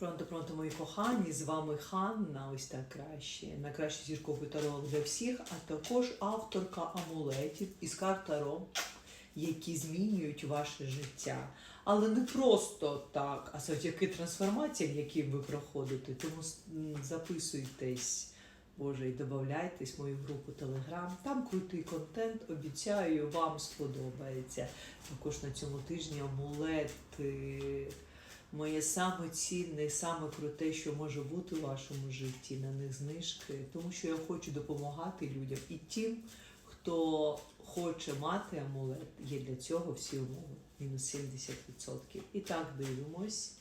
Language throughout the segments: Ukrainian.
Пронто, пронто, мої кохані, з вами Ханна, ось так краще. Найкращий зірковий таролог для всіх, а також авторка амулетів із карт Таро, які змінюють ваше життя. Але не просто так, а завдяки трансформаціям, які ви проходите. Тому записуйтесь, Боже, і додавайтесь в мою групу Телеграм. Там крутий контент, обіцяю, вам сподобається. Також на цьому тижні амулети. Моє саме цінне саме круте, що може бути у вашому житті, на них знижки, тому що я хочу допомагати людям і тим, хто хоче мати амулет, є для цього всі умови. Мінус 70%. І так дивимось.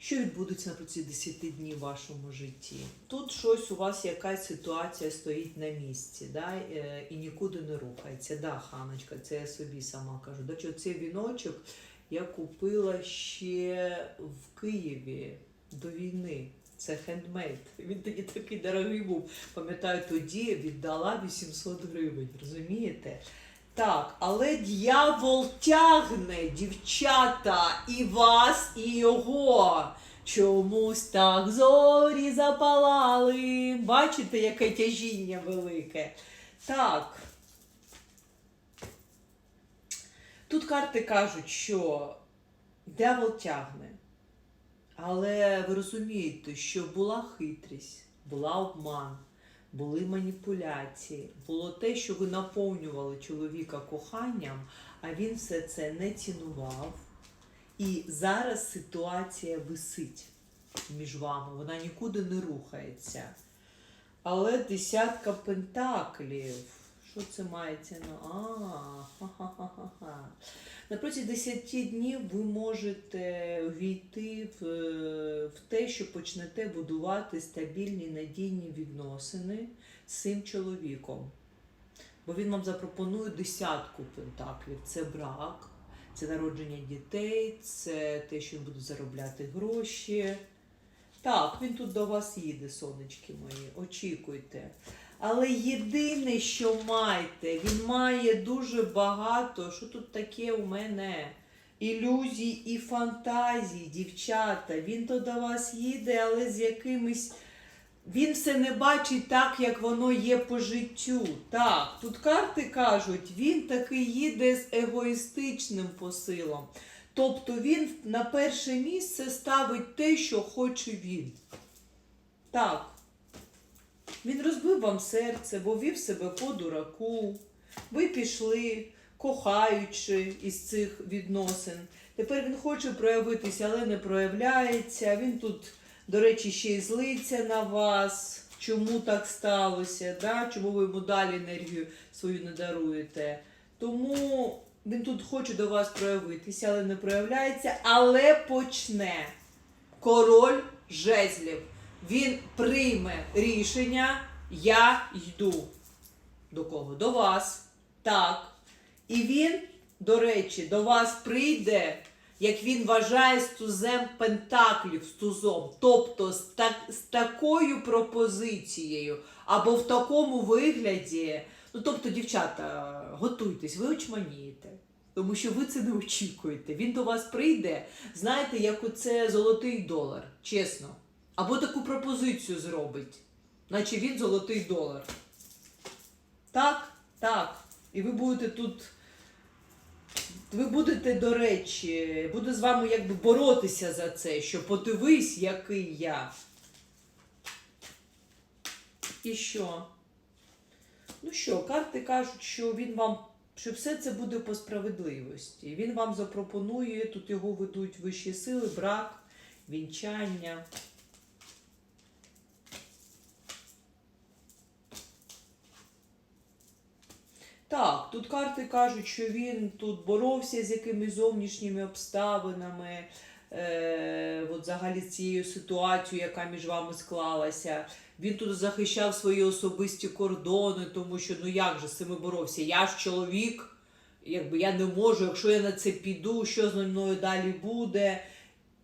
Що відбудеться напроти 10 днів в вашому житті? Тут щось у вас якась ситуація стоїть на місці, да? е, і нікуди не рухається. Да, Ханочка, це я собі сама кажу. До чого цей віночок я купила ще в Києві до війни. Це хендмейд. Він тоді такий дорогий був. Пам'ятаю, тоді віддала 800 гривень. Розумієте? Так, але дьявол тягне, дівчата, і вас, і його. Чомусь так зорі запалали. Бачите, яке тяжіння велике. Так. Тут карти кажуть, що дьявол тягне. Але ви розумієте, що була хитрість, була обман, були маніпуляції, було те, що ви наповнювали чоловіка коханням, а він все це не цінував. І зараз ситуація висить між вами, вона нікуди не рухається. Але десятка пентаклів. Що це мається на. А, ха-ха-ха-ха. На протязі 10 днів ви можете війти в, в те, що почнете будувати стабільні надійні відносини з цим чоловіком. Бо він вам запропонує десятку пентаклів. Це брак, це народження дітей, це те, що він буде заробляти гроші. Так, він тут до вас їде, сонечки мої, очікуйте. Але єдине, що маєте, він має дуже багато. Що тут таке у мене? Ілюзій і фантазій, дівчата. Він то до вас їде, але з якимись. Він все не бачить так, як воно є по життю. Так, тут карти кажуть, він таки їде з егоїстичним посилом. Тобто він на перше місце ставить те, що хоче він. Так. Він розбив вам серце, бо вів себе по дураку. Ви пішли, кохаючи із цих відносин. Тепер він хоче проявитися, але не проявляється. Він тут, до речі, ще й злиться на вас. Чому так сталося? Да? Чому ви йому далі енергію свою не даруєте? Тому він тут хоче до вас проявитися, але не проявляється, але почне. Король жезлів. Він прийме рішення, я йду. До кого? До вас. Так. І він, до речі, до вас прийде, як він вважає, з тузем пентаклів, з тузом. Тобто з, так, з такою пропозицією або в такому вигляді. Ну, тобто, дівчата, готуйтесь, ви очманієте. Тому що ви це не очікуєте. Він до вас прийде, знаєте, як оце золотий долар, чесно. Або таку пропозицію зробить, наче він золотий долар. Так, так. І ви будете тут. Ви будете, до речі, буде з вами якби боротися за це, що подивись, який я. І що? Ну що, карти кажуть, що він вам, що все це буде по справедливості. Він вам запропонує, тут його ведуть вищі сили, брак, вінчання. Так, тут карти кажуть, що він тут боровся з якимись зовнішніми обставинами, е, от взагалі цією ситуацією, яка між вами склалася. Він тут захищав свої особисті кордони, тому що ну як же з цими боровся? Я ж чоловік, якби я не можу, якщо я на це піду, що з мною далі буде.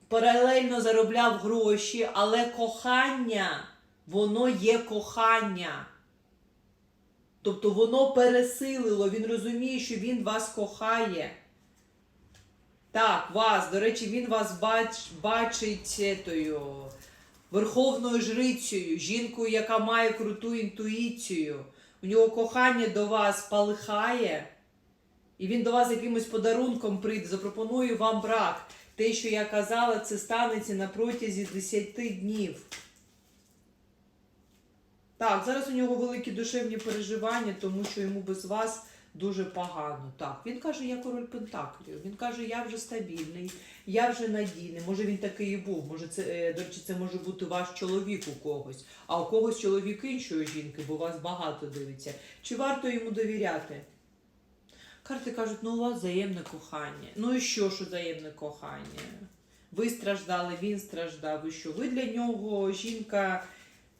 Паралельно заробляв гроші, але кохання, воно є кохання. Тобто воно пересилило, він розуміє, що він вас кохає. Так, вас, до речі, він вас бач, бачить етою, верховною жрицею, жінкою, яка має круту інтуїцію. У нього кохання до вас палихає, і він до вас якимось подарунком прийде, запропонує вам брак. Те, що я казала, це станеться на протязі 10 днів. Так, зараз у нього великі душевні переживання, тому що йому без вас дуже погано. Так, він каже, я король Пентаклів. Він каже, я вже стабільний, я вже надійний. Може він такий і був. Може, це, е, до речі, це може бути ваш чоловік у когось, а у когось чоловік іншої жінки, бо вас багато дивиться. Чи варто йому довіряти? Карти кажуть, ну у вас взаємне кохання. Ну і що ж взаємне кохання? Ви страждали, він страждав. І що? Ви для нього жінка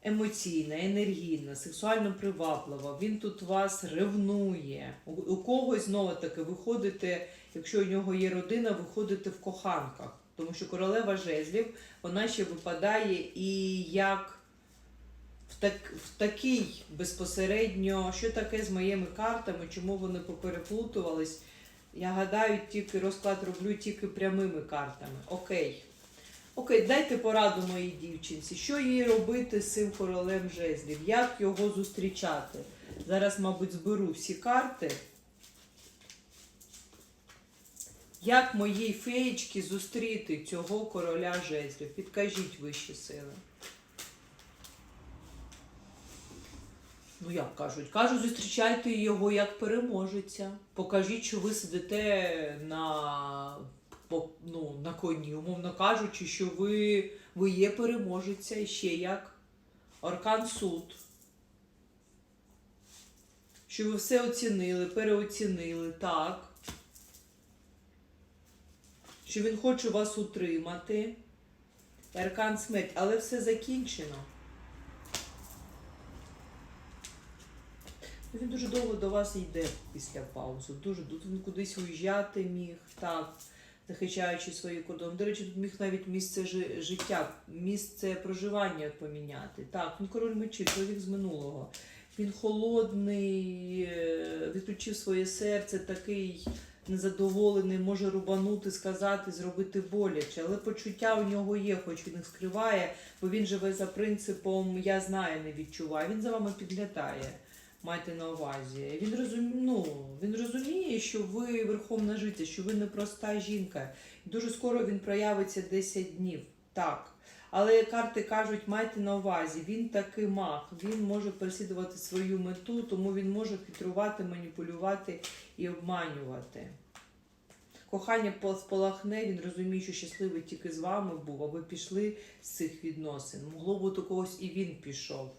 емоційна, енергійна, сексуально приваблива. Він тут вас ревнує. У, когось знову таки виходите, якщо у нього є родина, виходите в коханках. Тому що королева жезлів, вона ще випадає і як в, так, в такий безпосередньо, що таке з моїми картами, чому вони попереплутувались. Я гадаю, тільки розклад роблю тільки прямими картами. Окей. Окей, дайте пораду моїй дівчинці, що їй робити з цим королем жезлів, як його зустрічати. Зараз, мабуть, зберу всі карти. Як моїй феєчці зустріти цього короля жезлів? Підкажіть вищі сили. Ну, як кажуть? Кажуть, зустрічайте його як переможеця. Покажіть, що ви сидите на, ну, на коні, умовно кажучи, що ви, ви є переможеця ще як Аркан суд. Що ви все оцінили, переоцінили, так. Що він хоче вас утримати. Аркан смерть, але все закінчено. Він дуже довго до вас йде після паузи. Дуже він кудись уїжджати міг, так, захищаючи свої кордони. До речі, тут міг навіть місце життя, місце проживання поміняти. Так, він король мечів, чоловік з минулого. Він холодний, е, відключив своє серце, такий незадоволений, може рубанути, сказати, зробити боляче. Але почуття у нього є, хоч він їх скриває, бо він живе за принципом я знаю, не відчуваю. Він за вами підглядає. Майте на увазі. Він розуміє, ну, він розуміє, що ви верховна життя, що ви непроста жінка. Дуже скоро він проявиться 10 днів. Так. Але карти кажуть, майте на увазі, він таки маг, він може переслідувати свою мету, тому він може хитрувати, маніпулювати і обманювати. Кохання спалахне, він розуміє, що щасливий тільки з вами був, а ви пішли з цих відносин. Могло бути у когось і він пішов.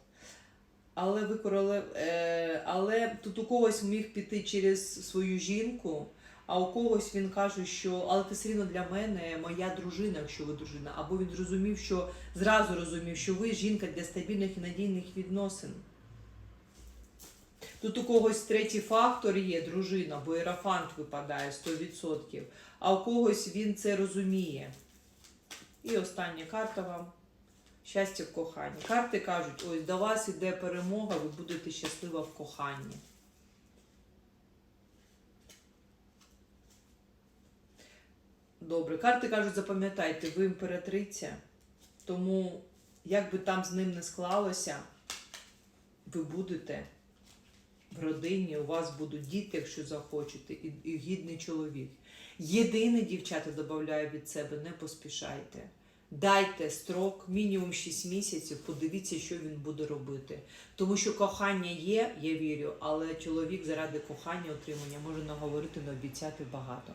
Але ви королев, е, але тут у когось міг піти через свою жінку, а у когось він каже, що але ти все рівно для мене моя дружина, якщо ви дружина. Або він зрозумів, що зразу розумів, що ви жінка для стабільних і надійних відносин. Тут у когось третій фактор є дружина, бо ерафант випадає 100%, а у когось він це розуміє. І остання карта вам. Щастя в коханні. Карти кажуть, ось до вас іде перемога, ви будете щаслива в коханні. Добре, карти кажуть, запам'ятайте, ви імператриця, тому як би там з ним не склалося, ви будете в родині, у вас будуть діти, якщо захочете, і, і гідний чоловік. Єдине, дівчата, додаю від себе, не поспішайте. Дайте строк, мінімум 6 місяців, подивіться, що він буде робити. Тому що кохання є, я вірю, але чоловік заради кохання отримання може наговорити, наобіцяти багато.